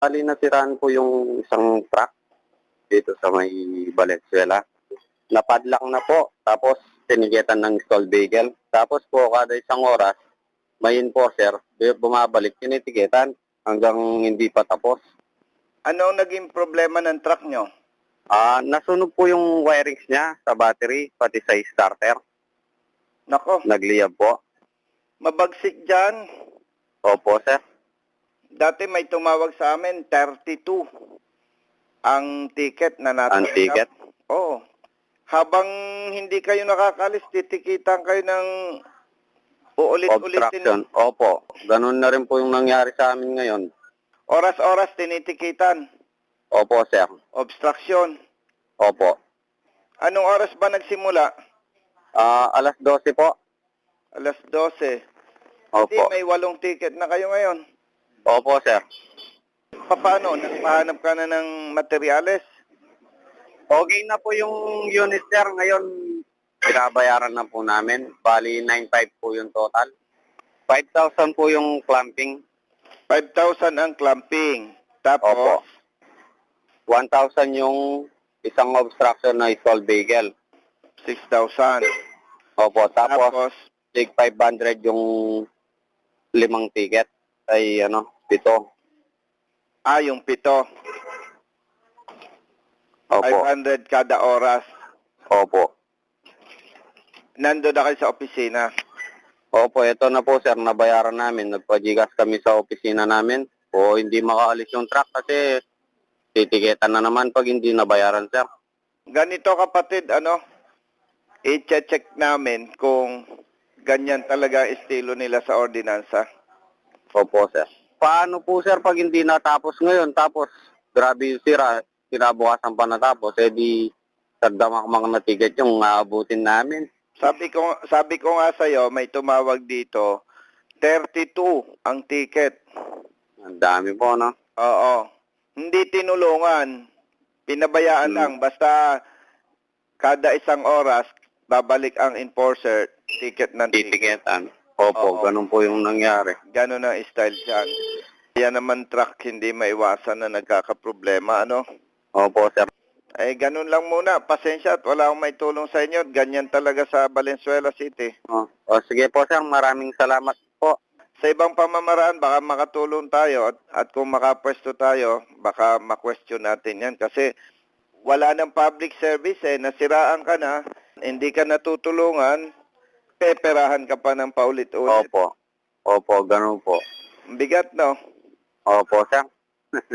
Bali nasiraan po yung isang truck dito sa may Valenzuela. Napadlock na po, tapos tinigitan ng stall vehicle. Tapos po kada isang oras, may enforcer, bumabalik, tinitigitan hanggang hindi pa tapos. Ano ang naging problema ng truck nyo? Ah, nasunog po yung wirings niya sa battery, pati sa starter. Nako, Nagliyab po. mabagsik dyan. Opo, sir. Dati may tumawag sa amin, 32 ang ticket na natin. Ang ticket? Oo. Habang hindi kayo nakakalis, titikitan kayo ng uulit-ulitin. Obstruction. Opo. Ganun na rin po yung nangyari sa amin ngayon. Oras-oras tinitikitan. Opo, sir. Obstruction. Opo. Anong oras ba nagsimula? Ah, alas 12 po. Alas 12. Hindi, Opo. may walong ticket na kayo ngayon. Opo, sir. Paano? Nagpahanap ka na ng materyales? Okay na po yung unit, sir. Ngayon, binabayaran na po namin. Bali, 9.5 po yung total. 5,000 po yung clamping. 5,000 ang clamping. Opo. Tapos, 1,000 yung isang obstruction na stall vehicle. 6,000. Opo. Tapos, Tapos, tig 500 yung limang ticket. Ay, ano, pito. ah, yung pito. Opo. 500 kada oras. Opo. Nando na kayo sa opisina. Opo, ito na po sir, nabayaran namin. Nagpajigas kami sa opisina namin. O hindi makaalis yung truck kasi titiketan na naman pag hindi nabayaran sir. Ganito kapatid, ano, i-check namin kung ganyan talaga ang estilo nila sa ordinansa. Opo sir. Paano po sir pag hindi natapos ngayon tapos grabe yung sira, kinabukasan pa natapos, eh di sagdamak mga na ticket yung aabutin namin. Sabi ko, sabi ko nga sa'yo, may tumawag dito, 32 ang ticket. Ang dami po, no? Oo. Hindi tinulungan. Pinabayaan Hmm. lang. Basta kada isang oras, babalik ang enforcer, ticket ng ticket. Titiketan. Opo, Oo. ganun po yung nangyari. Ganon ang style dyan. Yan naman truck, hindi maiwasan na nagkakaproblema, ano? Opo sir. Eh, ganun lang muna. Pasensya at wala akong may tulong sa inyo. Ganyan talaga sa Valenzuela City. O, o sige po sir, maraming salamat po. Sa ibang pamamaraan, baka makatulong tayo at, at kung makapwesto tayo, baka ma-question natin yan. Kasi wala ng public service eh, nasiraan ka na, hindi ka natutulungan, peperahan ka pa ng paulit-ulit. Opo. Opo, ganun po. Bigat, no? Opo, sir.